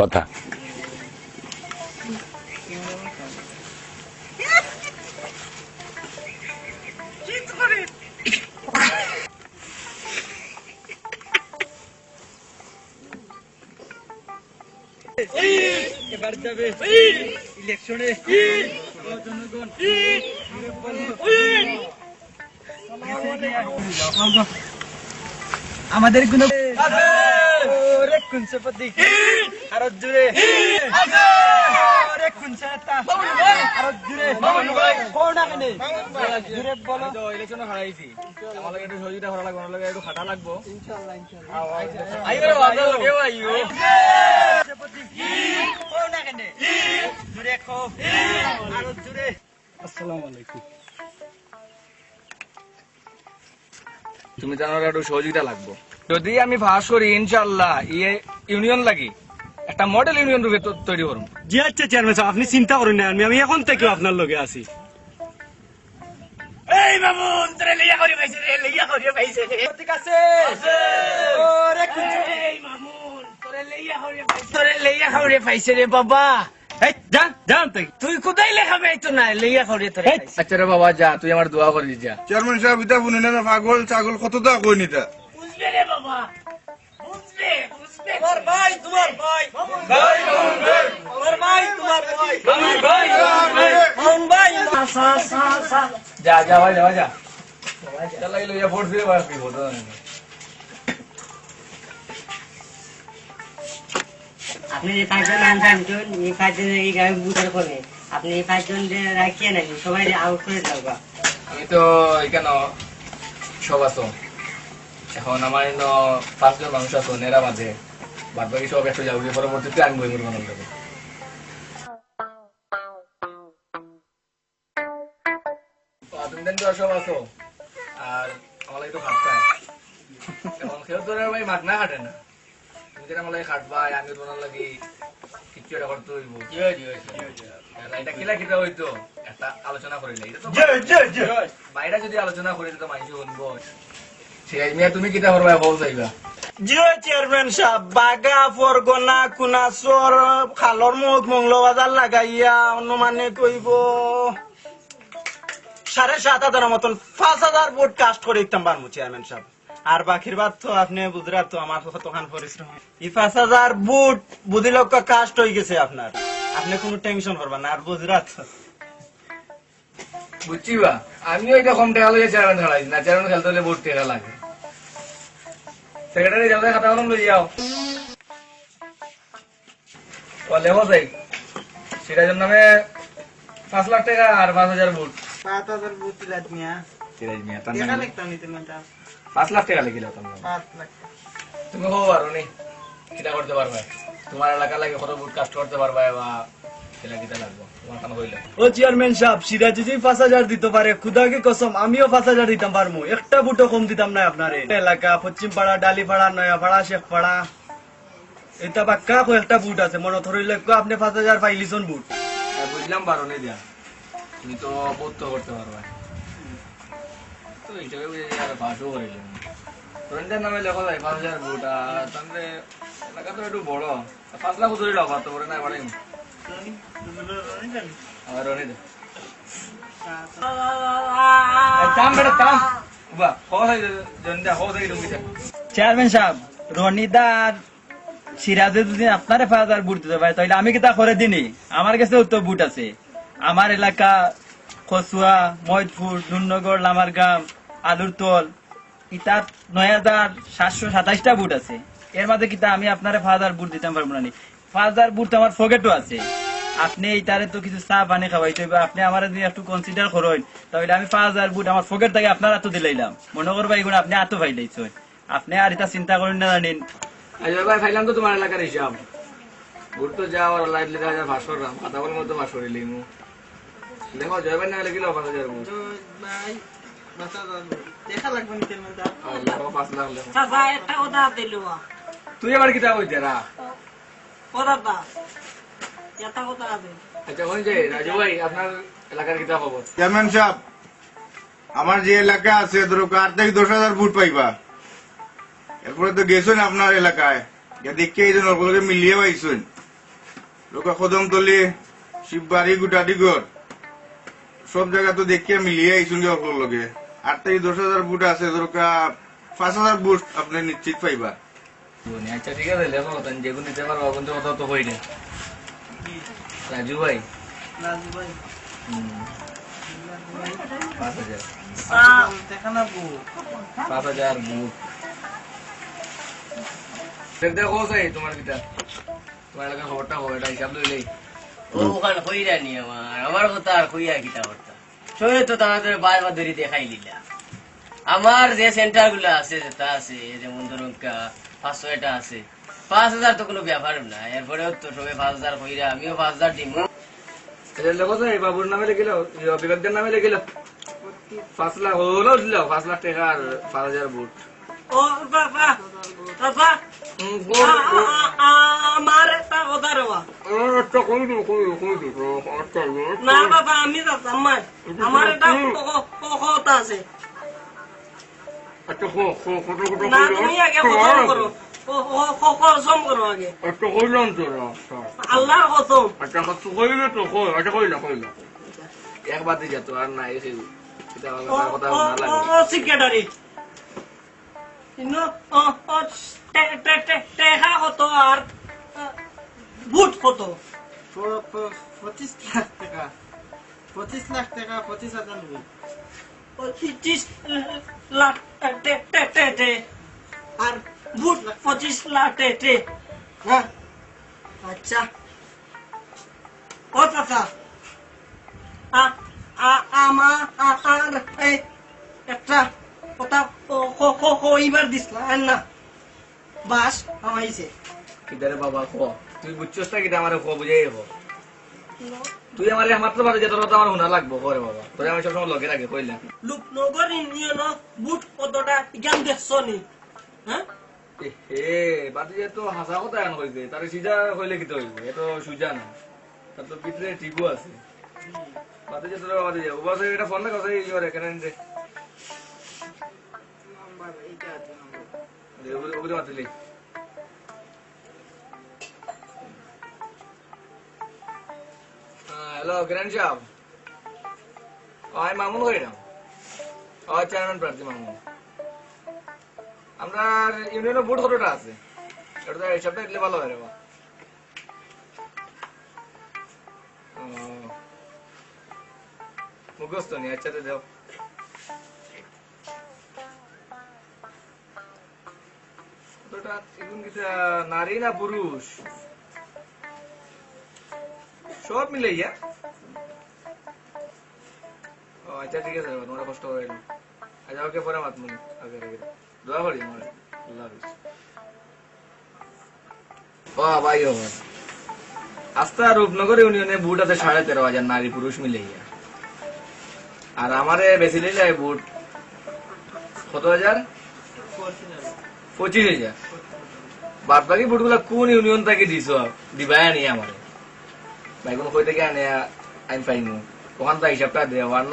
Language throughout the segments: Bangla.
কথা। এবার যাবে ইলেকশনে জনগণ আমাদের কোন ওরে আর জুড়ে। ওরে কুনসে তা আর জুড়ে। কোন। আগে জুড়ে বলো। তো হারাইছি। আমার লাগে একটু সহযোগিতা করা লাগবে আমার লাগে একটু খাটা লাগবো। ইনশাআল্লাহ ইনশাআল্লাহ। আইও আপনার লগেও আইও। কোন। আগে জুড়ে খো। আর জুড়ে। আসসালামু আলাইকুম। তুমি আমার একটু সহযোগিতা লাগবো। যদি আমি পাস করি ইনশাল্লাহ ইয়ে ইউনিয়ন লাগি। একটা মডেল ইউনিয়ন রূপে তৈরি করুন। জি আচ্ছা চেয়ারম্যান সাহেব আপনি চিন্তা করেন না আমি আমি এখন থেকে আপনার লগে আছি। ঠিক আছে। ওরে কুনসে তোরে লেইয়া খাওয়ারে পাইছে রে বাবা। এই যান যান তাই তুই কোথায় লেখা পাইতো না লেইয়া খাওয়ারে তোরে পাইছে। আচ্ছা রে বাবা যা তুই আমার দোয়া করিস যা। চেয়ারম্যান সাহেব ইটা শুনি না পাগল ছাগল কত দা কই নিতা বুঝবে রে বাবা বুঝবে। বুঝবে ভাই তোমার ভাই। তোমার ভাই তোমার ভাই। মামুন ভাই সা সা সা যা যা ভাই যা যা। যা লাগিল ভোট দিয়ে বাস দিব তো আপনি যে পাঁচজন মানুষ আনছেন এই পাঁচজনের এই গায়ে বুটার করে আপনি এই পাঁচজন যে রাখিয়ে নাকি সবাই আউট করে দাও। আমি তো এখানে সব আছো। এখন আমার পাঁচজন মানুষ আছো নেরা মাঝে বাদ বাকি সব একটু যাব পরবর্তীতে আমি বই করব না তুমি দেন সব আছো। আর আমার একটু খাটতে এখন কেউ তো ভাই মাঠ না খাটে না। তুমি যেটা আমার লাগে খাটবা আমি তোমার লাগি কিচ্ছু এটা করতে হইব। এটা কিলা কিটা হইতো একটা আলোচনা করিলে এটা তো বাইরে যদি আলোচনা করি তো মানুষ শুনব। মিয়া তুমি কিতা করবা বল যাইবা জিও চেয়ারম্যান সাহেব বাগা, ফরগনা কুনাসর খালর মুখ মঙ্গলবাজার লাগাইয়া অনুমানে কইব সাড়ে সাত হাজার মতন, পাঁচ হাজার ভোট কাস্ট করে দিতাম পারব চেয়ারম্যান সাহেব আর বাকির বাদ তো আপনি বুঝরাত তো আমার কতখান পরিশ্রম এই পাঁচ হাজার বুট বুঝি লক্ষ কাস্ট হয়ে গেছে আপনার আপনি কোনো টেনশন করবেন আর বুঝরাত বুঝছি বা আমিও এটা কম টাকা লইয়া চেয়ারম্যান খেলাই না চেয়ারম্যান খেলতে হলে বহুত টাকা লাগে। সেক্রেটারি যাও খাতা কলম লই যাও। যাই পাঁচ লাখ টাকা আর পাঁচ হাজার বুট পাঁচ হাজার বুট দিলাত মিয়া সিরাজ মিয়া তার নামে লিখতাম পাঁচ লাখ টাকা যাও তোমার পাঁচ লাখ তুমি হব পারো নি? কিটা করতে পারবে তোমার এলাকা লাগে কত বুট কাস্ট করতে পারবে বা ও চেয়ারম্যান সাহেব সিরাজ যদি পাঁচ হাজার দিতে পারে খুদাকে কসম আমিও পাঁচ হাজার দিতাম পারব। একটা বুটো কম দিতাম না আপনার। এলাকা পশ্চিম পাড়া ডালি পাড়া নয়া পাড়া শেখ পাড়া এটা বাক্কা একটা বুট আছে মনে আপনি পাঁচ হাজার পাইলিছন বুট। বুঝলাম পারো নি দিয়া। তুমি তো বহুত করতে পারবে। তো হিসাবে বুঝে যে আর পাঁচও করিলাম ফ্রেন্ডের নামে লেখা যায় পাঁচ হাজার বুট আর তাহলে এলাকা তো একটু বড়। পাঁচ লাখ ধরে লেখা তো বড় না বাড়াই চেয়ারম্যান সাহেব রনিদার সিরাজে যদি আপনারে হাজার বুট দিতে পারে তাহলে আমি কি তা করে দিনি? আমার কাছে তো বুট আছে। আমার এলাকা কচুয়া ময়দপুর নুনগর লামারগাম আলুরতল ইতার নয় হাজার সাতশো সাতাইশটা বুট আছে। এর মাঝে কিতা আমি আপনারে হাজার বুট দিতে পারব না? হাজার বুট আমার পকেটও আছে। আপনি এইটারে তো কিছু চা পানি খাওয়াইতে হইবে আপনি আমার যদি একটু কনসিডার করেন তাহলে আমি পাঁচ হাজার বুট আমার পকেট থেকে আপনার হাতে দিলাইলাম মনে করবা এগুলো আপনি হাতও ফাইলাইছেন। আপনি আর এটা চিন্তা করেন না জানেন। ভাই ফাইলাম তো তোমার এলাকার হিসাব। বুট তো যাও আর লাইট লেখা হাজার কথা মতো দেখো জয় ভাই না পাঁচ হাজার বুট ভাই হাজার বুট দেখা লাগবে পাঁচ লাখ তুই আবার কিতা কইতে রা? কথাটা এটা কথা আছে আচ্ছা কোন যে রাজু ভাই আপনার এলাকার কিতা খবর? চেয়ারম্যান সাহেব আমার যে এলাকা আছে ধরো কার থেকে দশ হাজার ফুট পাইবা? এরপরে তো গেছেন আপনার এলাকায়। যা দেখে এই জন্য ওগুলোকে মিলিয়ে পাইছেন। লোকা কদমতলি শিববাড়ি গুটাডিগর সব জায়গা তো দেখিয়ে মিলিয়ে সঙ্গে অল্প লগে আট থেকে দশ হাজার বুট আছে ধরকা পাঁচ হাজার বুট আপনি নিশ্চিত পাইবা। আচ্ছা ঠিক আছে লেখো যেগুলো দিতে পারব কিন্তু কথা তো হই না। রাজু ভাই। পাঁচ হাজার। পাঁচ হাজার বুট দেখো সাই তোমার কিতা তোমার এলাকার খবরটা হবে এটা হিসাব লইলেই ও ওখানে কইরা নি আমার। আমার কথা আর কইয়া কিতা করতা? তো তাদের বারবার ধরে দেখাই দিলা। আমার যে সেন্টারগুলো আছে যেটা আছে যেমন ধরুন পাঁচশো এটা আছে পাঁচ হাজার তো কোনো ব্যাপার না। এরপরেও তো সবাই পাঁচ হাজার কইরা আমিও পাঁচ হাজার দিব বাবুর নামে লিখিল বিবেকদের নামে লিখিল। পাঁচ লাখ হলো দিল পাঁচ লাখ টাকা আর পাঁচ হাজার বুট ও বাবা বাবা। আমার একটা কথা রেবা। আচ্ছা দিও আচ্ছা না বাবা আমি আমার একটা কথা আছে। আচ্ছা কো কো কত কত না তুমি আগে কসম করো। ক- ক- ক- কসম করো আগে। আচ্ছা কইলাম তো আচ্ছা। আল্লাহর কসম আচ্ছা কত কইলে তো কই আচ্ছা কইলা কইলা একবার দিয়ে যেত আর নাই সেই এটা কথা না লাগে ও- ও ইনো- ও- ও টে- টে- টে- টেকা কত আর বুট কত পঁচিশ লাখ টাকা পঁচিশ লাখ টাকা পঁচিশ হাজার টে হ্যাঁ আচ্ছা ও চাচা আ- আ- আমার একটা কথা কইবার দিসলা না বাস আমাইছে বাবা কো তুই বুঝছস না আমারে কো বুঝাই কো তুই আমারে মাত্র বাদে যে তোর কথা আমার শোনা লাগবো করে বাবা। তোরে আমি সবসময় লগে রাখে কইলাম লুকনগর ইউনিয়ন বুট কতটা জ্ঞান দেখছ নি? হ্যাঁ? এ বাদে যে তো হাসা কথা এন কইছে তারে সিজা কইলে কি তো হইবে? এ তো সুজা না। তার তো ভিতরে ঠিকও আছে। বাদে যে তোর বাদে যে ওবাসে এটা ফোন না কথা ইওর এখানে দে নাম্বার এইটা আছে নাম্বার। দে ওগুলো ওগুলো হ্যালো গ্র্যান্ড সাহেব আমি মামুন কইলাম ও চেয়ারম্যান প্রার্থী মামুন আমরা ইউনিয়নের ভোট কতটা আছে তো ভালো হয় রে মুখস্থ নি আচ্ছা তো নারী না পুরুষ সব মিলে ইয়া আচ্ছা ঠিক আছে তোমরা কষ্ট আস্তা রূপনগর ইউনিয়নে বুট আছে সাড়ে তেরো হাজার নারী পুরুষ মিলে ইয়া আর আমারে বেশি নিলে বুট কত হাজার? পঁচিশ হাজার। বাদ বাকি বুটগুলা কোন ইউনিয়ন থেকে দিছ? দিবাই আনি আমার। ভাই কোন কই থেকে আনে আইন পাইমু। ওখান থেকে হিসাবটা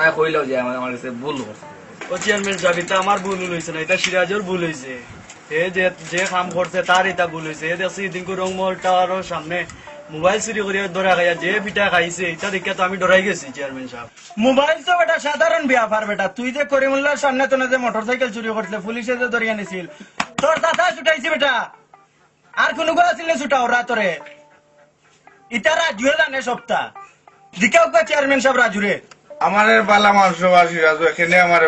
না কইলেও যে আমার কাছে ভুল করছে ও চেয়ারম্যান সাহেব এটা আমার ভুল হয়েছে না এটা সিরাজের ভুল হয়েছে এ যে যে কাম করছে তার এটা ভুল হয়েছে এ দেখছি দিনকু রংমহল টাওয়ারের সামনে মোবাইল চুরি করে ধরা খাইয়া যে পিঠা খাইছে এটা দেখে তো আমি ডরাই গেছি চেয়ারম্যান সাহেব। মোবাইল তো বেটা সাধারণ ব্যাপার বেটা। তুই যে করিমুল্লার সামনে তো না যে মোটর সাইকেল চুরি করছিল পুলিশে যে ধরিয়া নিছিল তোর দাদা ছুটাইছি বেটা। আর কোনো গো আছিল ছুটাও রাতরে। ইটা রাজুয়ে জানে সপ্তাহ। চেয়ারম্যান সাহেব রাজুরে আমার বালা মাংস বা সিরাজ এখানে আমার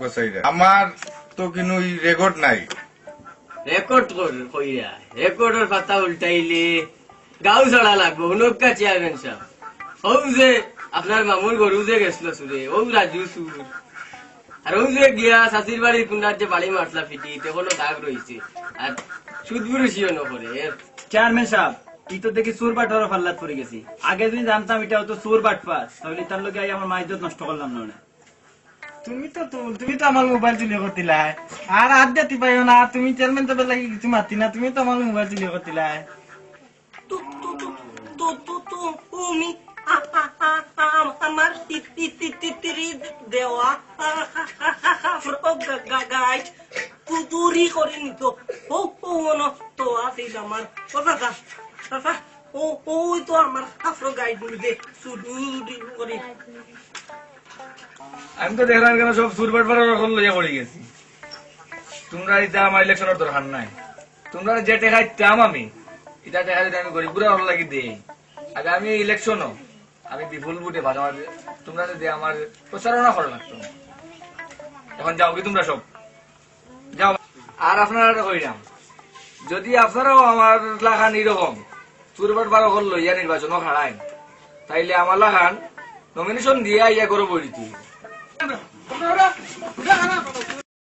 বসাই আমার তো কিন্তু রেকর্ড নাই। রেকর্ড কইরা। রেকর্ডের পাতা উল্টাইলে। গাও ছড়া লাগবো চেয়ারম্যান সাহেব। ও যে আপনার মামুর গরু যে গেছিল সুরে ও রাজু সুর আর ও যে গিয়া শাশির বাড়ির কুন্ডার যে বাড়ি মারলা ফিটি তখনও দাগ রয়েছে আর সুদবুরুষিও নকরে চেয়ারম্যান সাহেব ই তো দেখি সুর বাট ফাল্লাত পড়ে গেছি। আগে যদি জানতাম এটা হতো সুর বাট পাস তাহলে তার লোকে আমার মাইজত নষ্ট করলাম না তুমি তো তুমি তো আমার মোবাইল চুরি করতিলা। আর হাত দিতে পাইও না তুমি চেয়ারম্যান তো লাগি কিছু মাতি না তুমি তো আমার মোবাইল চুরি করতিলা। তুমি আমার দেওয়া। গাইড চুরি করে নিত। ও ও তো আমার। ও আমি তো দেখলাম কেন সব পড়ে গেছি। তোমরা আমার নাই। তোমরা যে আমি এটা যদি আমি গরিব লাগি আগে আমি ইলেকশনও আমি বিপুল বুটে ভালো আমার তোমরা যদি আমার প্রচারণা করা এখন যাও কি তোমরা সব? যাও। আর আপনারা কইরাম যদি আপনারাও আমার লাগান এরকম চুরবাট বারো হল ইয়া নির্বাচনও খাড়ায় তাইলে আমার লাগান নমিনেশন দিয়া ইয়া করে বলিতি